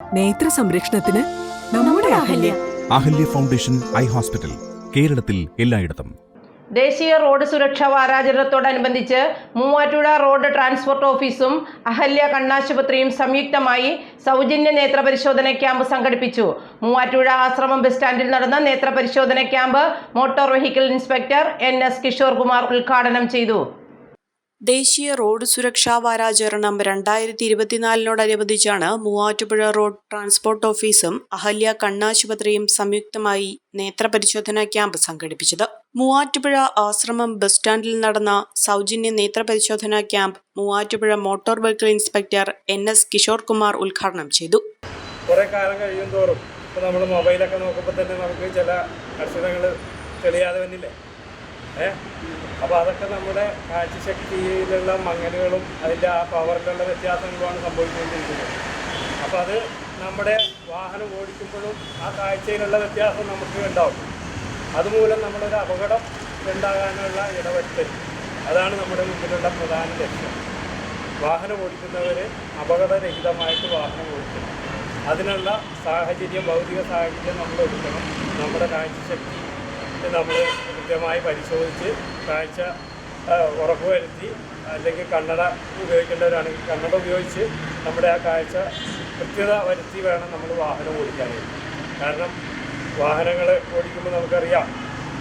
നേത്ര സംരക്ഷണത്തിന് നമ്മുടെ Ahalya. Ahalya foundation eye hospital കേരളത്തിൽ എല്ലായിടത്തും. ദേശീയ റോഡ് സുരക്ഷാ വാരാചരണത്തോടനുബന്ധിച്ച് മൂവാറ്റുപുഴ റോഡ് ട്രാൻസ്പോർട്ട് ഓഫീസും അഹല്യ കണ്ണാശുപത്രിയും സംയുക്തമായി സൗജന്യ നേത്രപരിശോധന ക്യാമ്പ് സംഘടിപ്പിച്ചു. മൂവാറ്റുപുഴ ആശ്രമം ബസ് സ്റ്റാൻഡിൽ നടന്ന നേത്രപരിശോധന camp motor vehicle inspector N S Kishore Kumar ഉദ്ഘാടനം ചെയ്തു. ദേശീയ റോഡ് സുരക്ഷാ വാരാചരണം രണ്ടായിരത്തി ഇരുപത്തിനാലിനോടനുബന്ധിച്ചാണ് മൂവാറ്റുപുഴ റോഡ് ട്രാൻസ്പോർട്ട് ഓഫീസും അഹല്യ കണ്ണാശുപത്രിയും സംയുക്തമായി നേത്രപരിശോധനാ ക്യാമ്പ് സംഘടിപ്പിച്ചത്. മൂവാറ്റുപുഴ ആശ്രമം ബസ് സ്റ്റാൻഡിൽ നടന്ന സൗജന്യ നേത്രപരിശോധനാ camp Muvattupuzha motor vehicle inspector N S Kishore Kumar ഉദ്ഘാടനം ചെയ്തു. കാലം നമ്മൾ മൊബൈലൊക്കെ നോക്കുമ്പോൾ തന്നെ നമുക്ക് ചില തെളിയാതെ വന്നില്ലേ? അപ്പോൾ അതൊക്കെ നമ്മുടെ കാഴ്ചശക്തിയിലുള്ള മങ്ങലുകളും അതിന്റെ ആ പവറിലുള്ള വ്യത്യാസങ്ങളുമാണ് സംഭവിച്ചുകൊണ്ടിരിക്കുന്നത്. അപ്പോൾ അത് നമ്മുടെ വാഹനം ഓടിക്കുമ്പോഴും ആ കാഴ്ചയിലുള്ള വ്യത്യാസം നമുക്ക് ഉണ്ടാവും. അതുമൂലം നമ്മളൊരു അപകടം ഉണ്ടാകാനുള്ള ഇടവരുത്തൽ. അതാണ് നമ്മുടെ മുമ്പിലുള്ള പ്രധാന ലക്ഷ്യം. വാഹനം ഓടിക്കുന്നവർ അപകടരഹിതമായിട്ട് വാഹനം ഓടിക്കണം അതിനുള്ള സാഹചര്യം ഭൗതിക സാഹചര്യം നമ്മൾ ഒരുക്കണം നമ്മുടെ കാഴ്ചശക്തി നമ്മൾ കൃത്യമായി പരിശോധിച്ച് കാഴ്ച ഉറപ്പുവരുത്തി അല്ലെങ്കിൽ കണ്ണട ഉപയോഗിക്കേണ്ടവരാണെങ്കിൽ കണ്ണട ഉപയോഗിച്ച് നമ്മുടെ ആ കാഴ്ച കൃത്യത വരുത്തി വേണം നമ്മൾ വാഹനം ഓടിക്കാൻ. കാരണം വാഹനങ്ങൾ ഓടിക്കുമ്പോൾ നമുക്കറിയാം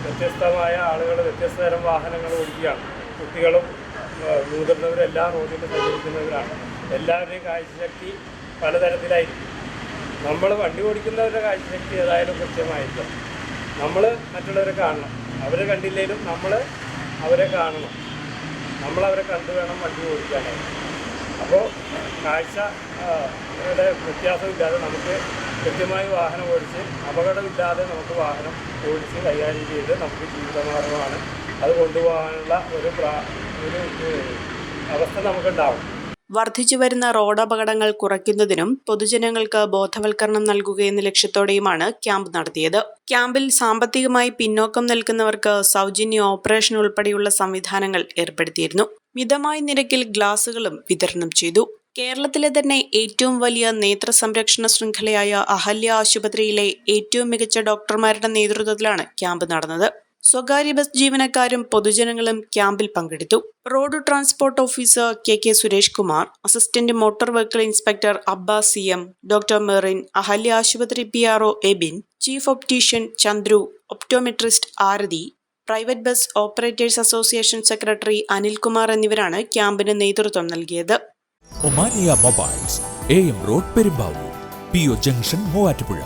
വ്യത്യസ്തമായ ആളുകൾ വ്യത്യസ്ത തരം വാഹനങ്ങൾ ഓടിക്കുകയാണ്. കുട്ടികളും ആ, മുതിർന്നവരും എല്ലാം റോഡിൽ സഞ്ചരിക്കുന്നവരാണ്. എല്ലാവരുടെയും കാഴ്ചശക്തി പലതരത്തിലായിരിക്കും. നമ്മൾ വണ്ടി ഓടിക്കുന്നവരുടെ കാഴ്ചശക്തി ഏതായാലും കൃത്യമായിരിക്കും. നമ്മൾ മറ്റുള്ളവരെ കാണണം. അവരെ കണ്ടില്ലെങ്കിലും നമ്മൾ അവരെ കാണണം. നമ്മൾ അവരെ കണ്ടു വേണം വണ്ടി ഓടിക്കാനായിട്ട്. അപ്പോൾ കാഴ്ചയുടെ വ്യത്യാസമില്ലാതെ നമുക്ക് കൃത്യമായി വാഹനം ഓടിച്ച് അപകടമില്ലാതെ നമുക്ക് വാഹനം ഓടിച്ച് കൈകാര്യം ചെയ്ത് നമുക്ക് ജീവിതമാർഗമാണ്. അത് കൊണ്ടുപോകാനുള്ള ഒരു ഒരു അവസ്ഥ നമുക്കുണ്ടാവും. വർദ്ധിച്ചുവരുന്ന റോഡപകടങ്ങൾ കുറയ്ക്കുന്നതിനും പൊതുജനങ്ങൾക്ക് ബോധവൽക്കരണം നൽകുകയെന്ന ലക്ഷ്യത്തോടെയുമാണ് ക്യാമ്പ് നടത്തിയത്. ക്യാമ്പിൽ സാമ്പത്തികമായി പിന്നോക്കം നിൽക്കുന്നവർക്ക് സൗജന്യ ഓപ്പറേഷൻ ഉൾപ്പെടെയുള്ള സംവിധാനങ്ങൾ ഏർപ്പെടുത്തിയിരുന്നു. മിതമായ നിരക്കിൽ ഗ്ലാസുകളും വിതരണം ചെയ്തു. കേരളത്തിലെ തന്നെ ഏറ്റവും വലിയ നേത്ര സംരക്ഷണ ശൃംഖലയായ അഹല്യ ആശുപത്രിയിലെ ഏറ്റവും മികച്ച ഡോക്ടർമാരുടെ നേതൃത്വത്തിലാണ് ക്യാമ്പ് നടന്നത്. സ്വകാര്യ ബസ് ജീവനക്കാരും പൊതുജനങ്ങളും ക്യാമ്പിൽ പങ്കെടുത്തു. Road transport officer K K Suresh Kumar assistant motor vehicle inspector Abbas C M doctor Merin Ahalya ആശുപത്രി P R O Abin chief optician Chandru optometrist Arathi private bus operators association secretary Anilkumar എന്നിവരാണ് ക്യാമ്പിന് നേതൃത്വം നൽകിയത്. Omania mobiles A M road Perumbavoor P O junction Muvattupuzha.